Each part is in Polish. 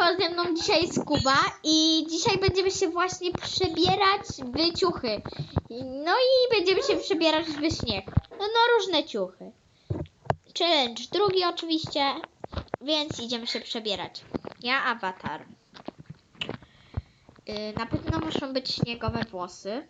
Siemanko, ze mną dzisiaj jest Kuba i dzisiaj będziemy się właśnie przebierać w ciuchy. No i będziemy się przebierać w śnieg. No, no różne ciuchy. Challenge drugi oczywiście, więc idziemy się przebierać. Ja awatar. Yy, na pewno muszą być śniegowe włosy.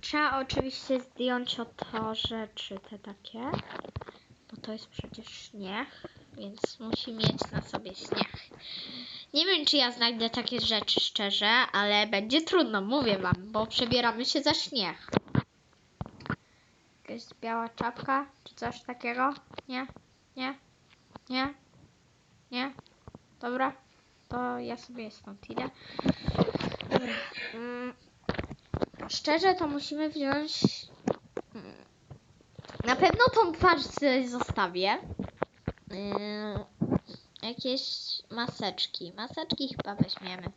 Trzeba oczywiście zdjąć o to rzeczy te takie, bo to jest przecież śnieg, więc musi mieć na sobie śnieg. Nie wiem, czy ja znajdę takie rzeczy szczerze, ale będzie trudno, mówię wam, bo przebieramy się za śnieg. Jakaś biała czapka, czy coś takiego? Nie? Nie? Nie? Nie? Dobra, to ja sobie stąd idę. Dobra. Mm. Szczerze to musimy wziąć. mm, Na pewno tą twarz zostawię. Yy, jakieś maseczki. Maseczki chyba weźmiemy.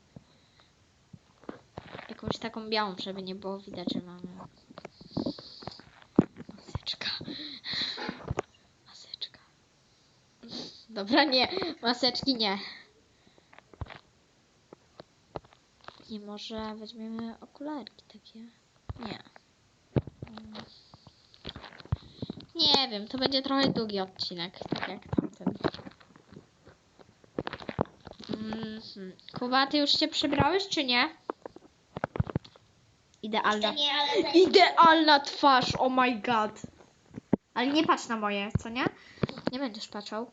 Jakąś taką białą, żeby nie było widać, że mamy. Maseczka. Maseczka. Dobra, nie. Maseczki nie. Nie może weźmiemy okularki takie. Nie. Nie wiem, to będzie trochę długi odcinek, tak jak tamten. Mhm. Kuba, ty już się przebrałeś, czy nie? Idealna. Nie, ale za- Idealna twarz, oh my god. Ale nie patrz na moje, co nie? Nie będziesz patrzał.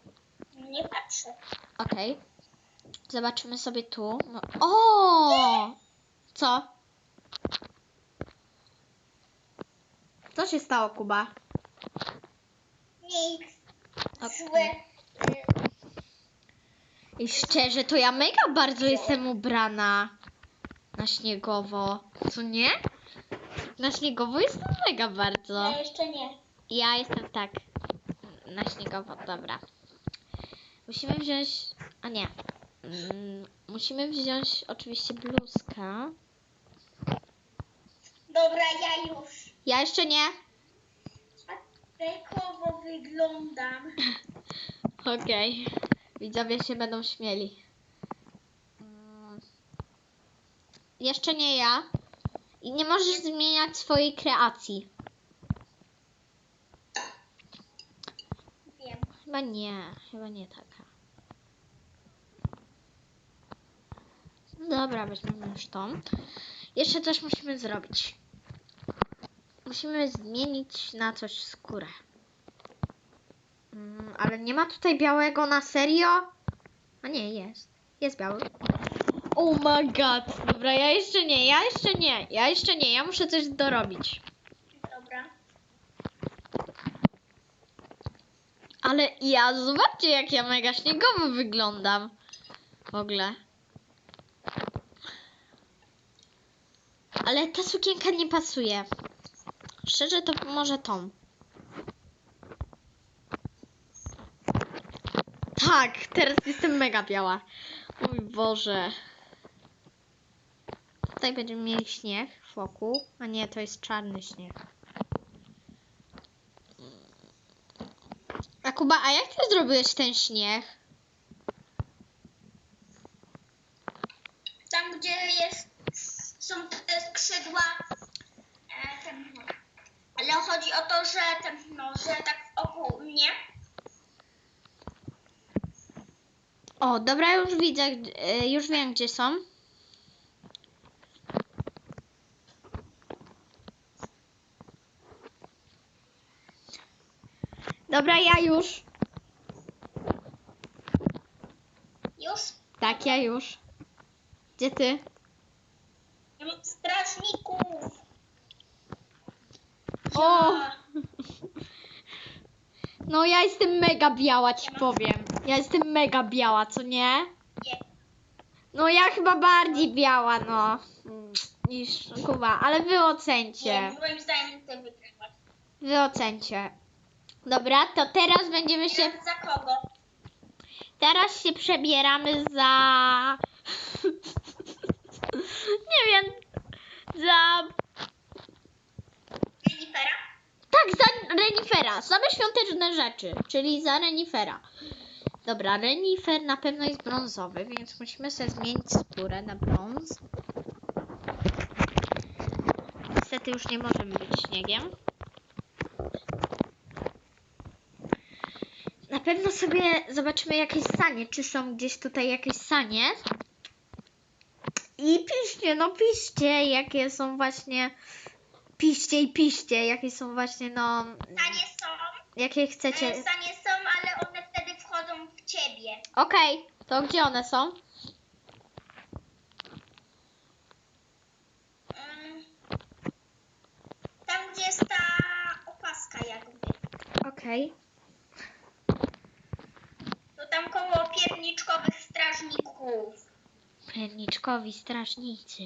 nie patrzę. Okej. Zobaczymy sobie tu. No. O! Co? Co się stało, Kuba? Nic. Złe. I szczerze, to ja mega bardzo jestem ubrana na śniegowo. Co nie? Na śniegowo jestem mega bardzo. Ja jeszcze nie. Ja jestem tak. Na śniegowo, dobra. Musimy wziąć. A nie. Mm, musimy wziąć oczywiście bluzkę. Dobra, ja już. Ja jeszcze nie. Bekowo wyglądam. Okej. Widzowie się będą śmieli. Mm. Jeszcze nie ja. I nie możesz zmieniać swojej kreacji. Wiem. Chyba nie. Chyba nie taka. Dobra, weźmiemy już tą. Jeszcze coś musimy zrobić. Musimy zmienić na coś skórę. Mm, ale nie ma tutaj białego na serio? A nie, jest. Jest biały. Oh my god. Dobra, ja jeszcze nie, ja jeszcze nie, ja jeszcze nie, ja muszę coś dorobić. Dobra. Ale ja, zobaczcie jak ja mega śniegowo wyglądam. W ogóle. Ale ta sukienka nie pasuje. Szczerze to może tą. Tak, teraz jestem mega biała. Mój Boże. Tutaj będziemy mieli śnieg wokół. A nie, to jest czarny śnieg. A Kuba, a jak ty zrobiłeś ten śnieg? Tam, gdzie jest, są te skrzydła. E, ten, no. Ale chodzi o to, że ten, no, że tak ogólnie. O, dobra, już widzę, e, już wiem gdzie są. Dobra, ja już. Już. Tak, ja już. Gdzie ty? Ja mam strażników. O! No ja jestem mega biała, ci powiem. Ja jestem mega biała, co nie? Nie. No ja chyba bardziej biała, no. Niż Kuba, ale wy Nie, ocencie. moim zdaniem ty wygrywasz. Wy ocencie. Dobra, to teraz będziemy się... Za kogo? Teraz się przebieramy za. Nie wiem. Za. Jenifera? Tak, za renifera. Same świąteczne rzeczy, czyli za renifera. Dobra, renifer na pewno jest brązowy, więc musimy sobie zmienić skórę na brąz. Niestety już nie możemy być śniegiem. Na pewno sobie zobaczymy jakieś sanie, czy są gdzieś tutaj jakieś sanie. I piszcie, no piszcie, jakie są właśnie. Piszcie i piszcie, jakie są właśnie, no. Sanie są, Jakie chcecie. sanie są, ale one wtedy wchodzą w Okej, to gdzie one są? Tam, gdzie jest ta opaska jakby. Okej. To tam koło pierniczkowych strażników. Pierniczkowi strażnicy.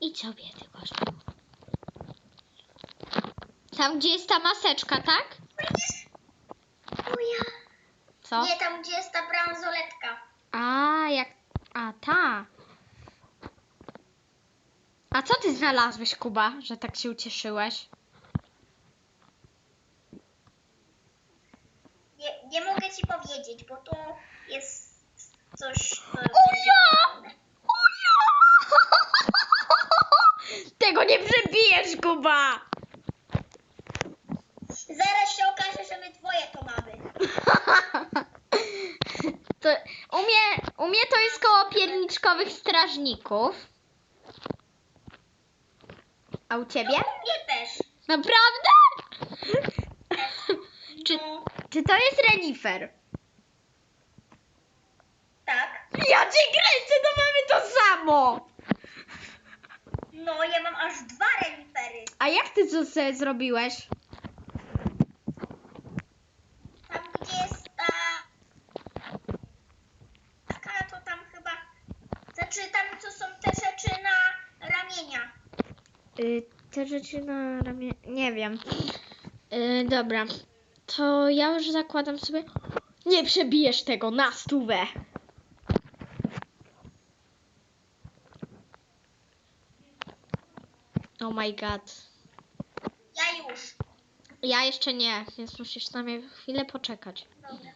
I co ty gościu? Tam, gdzie jest ta maseczka, tak? Co? Nie, tam, gdzie jest ta bransoletka. A, jak... A, ta. A co ty znalazłeś, Kuba, że tak się ucieszyłeś? Nie, nie mogę ci powiedzieć, bo tu jest coś. Co Uja! Uja! Tego nie przebijesz, Kuba! Zaraz się okaże, że my dwoje to mamy. To, u, mnie, u mnie to jest koło pierniczkowych strażników. A u ciebie? No, mnie też. Naprawdę? Czy, No, czy to jest renifer? tak. Ja cię kręcę, to mamy to samo! No, ja mam aż dwa renifery. A jak ty co sobie zrobiłeś? Tam, gdzie jest ta. Taka, to tam chyba. Znaczy, tam, co są te rzeczy na ramienia. Y, te rzeczy na ramię... Nie wiem. Y, dobra. To ja już zakładam sobie... Nie przebijesz tego na stówę. Oh my god. Ja już. Ja jeszcze nie, więc musisz na mnie chwilę poczekać. Dobra.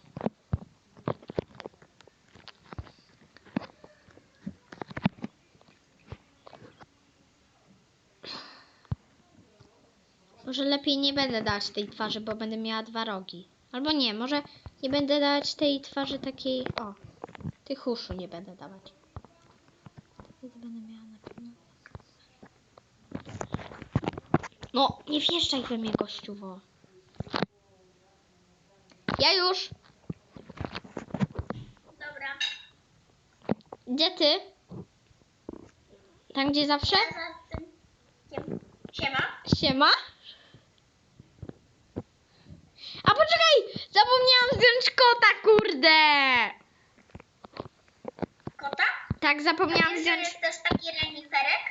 Może lepiej nie będę dać tej twarzy, bo będę miała dwa rogi. Albo nie, może nie będę dać tej twarzy takiej. O, tych uszu nie będę dawać. Wtedy będę miała na pewno. No, nie wjeżdżaj we mnie, gościuwo. Ja już. Dobra. Gdzie ty? Tam, gdzie zawsze? Siema. Siema. A poczekaj! Zapomniałam zdjąć kota, kurde! Kota? Tak, zapomniałam wiesz, że zdjąć. jest też taki reniferek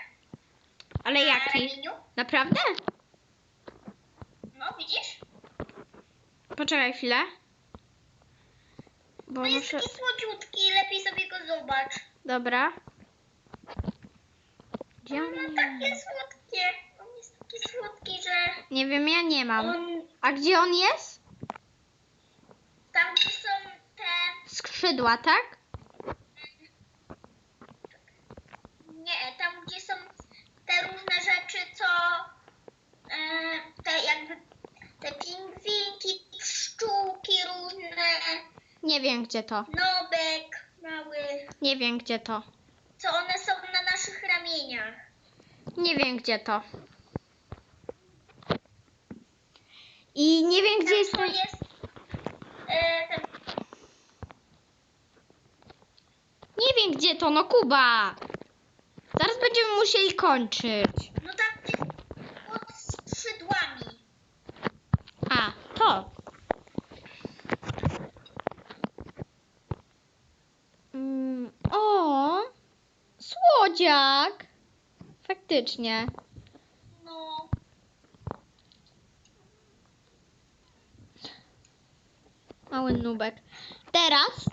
Ale na jaki? ramieniu? Naprawdę? No, widzisz? Poczekaj chwilę. Bo No jest muszę. taki słodziutki, lepiej sobie go zobacz. Dobra. Gdzie On on ma jest? takie słodkie. On jest taki słodki, że Nie wiem, ja nie mam. on A gdzie on jest? tam, gdzie są te. Skrzydła, tak? Nie, tam, gdzie są te różne rzeczy, co. E, te jakby. Te pingwinki, pszczółki różne, Nie wiem, gdzie to. nobek mały. Nie wiem, gdzie to. Co one są na naszych ramieniach. Nie wiem, gdzie to. I nie wiem, gdzie Tam jest jest. E, ten, Nie wiem, gdzie to, no Kuba. Zaraz będziemy musieli kończyć. no tam gdzie pod skrzydłami. A, to. Mm, o, słodziak. Faktycznie. No. Mały nubek. Teraz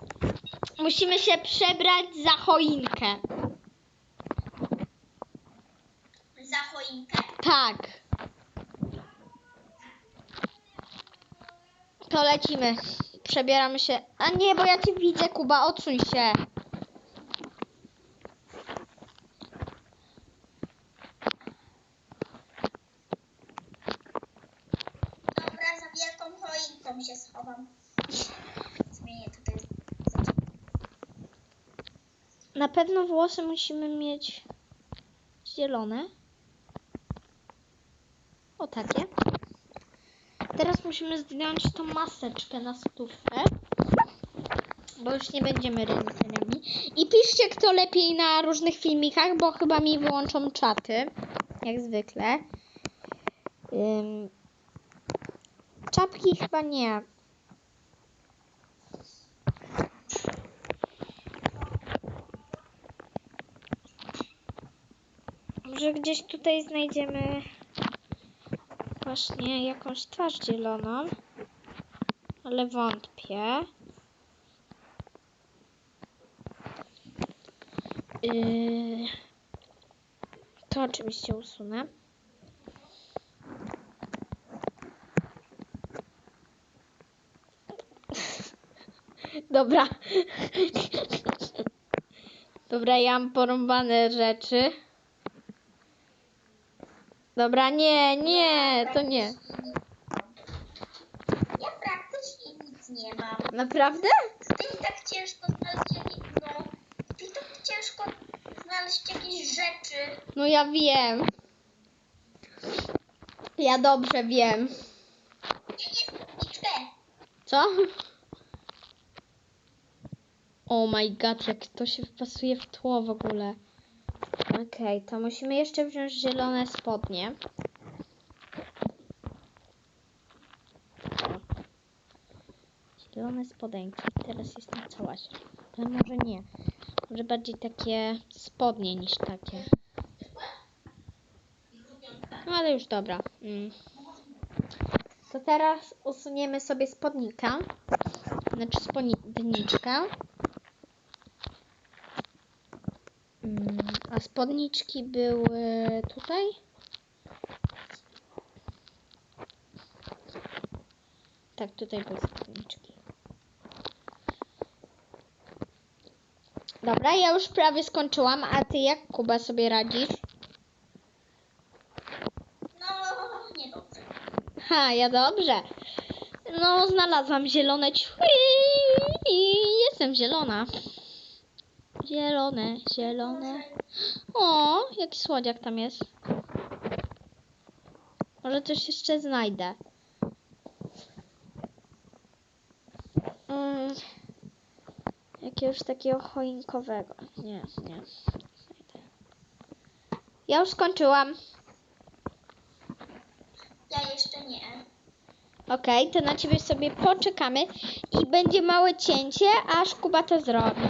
musimy się przebrać za choinkę. Za choinkę. Tak. to lecimy. Przebieramy się. A nie, bo ja cię widzę, Kuba, odsuń się. Dobra, za wielką choinką się schowam. Zmienię tutaj. Na pewno włosy musimy mieć zielone. O takie. Teraz musimy zdjąć tą maseczkę na stówkę. Bo już nie będziemy reżyserami. I piszcie kto lepiej na różnych filmikach, bo chyba mi wyłączą czaty. Jak zwykle. Ym, czapki chyba nie. Może gdzieś tutaj znajdziemy właśnie jakąś twarz zieloną, ale wątpię. Yy, to oczywiście usunę. Dobra. Dobra, ja mam porąbane rzeczy. Dobra, nie, nie, to nie. Ja praktycznie nic nie mam. Naprawdę? Ty tak ciężko znaleźć jakieś, no, ty tak ciężko znaleźć jakieś rzeczy. No ja wiem. Ja dobrze wiem. Ja nie liczbę. Co? Oh my god, jak to się wpasuje w tło w ogóle. Okej, to musimy jeszcze wziąć zielone spodnie. Zielone spodenki. Teraz jestem cała. Ale może nie. Może bardziej takie spodnie niż takie. No ale już dobra. Mm. To teraz usuniemy sobie spodnika. Znaczy spódniczkę. Mm, A spodniczki były tutaj? Tak, tutaj były spodniczki. Dobra, ja już prawie skończyłam, a ty jak Kuba sobie radzisz? No, niedobrze. Ha, ja dobrze. No, znalazłam zielone ćwi i jestem zielona. Zielone, zielone. O, jaki słodziak tam jest. Może coś jeszcze znajdę. Mm, jakiegoś takiego choinkowego. Nie, nie. Ja już skończyłam. Ja jeszcze nie. Okej, to na ciebie sobie poczekamy i będzie małe cięcie, aż Kuba to zrobi.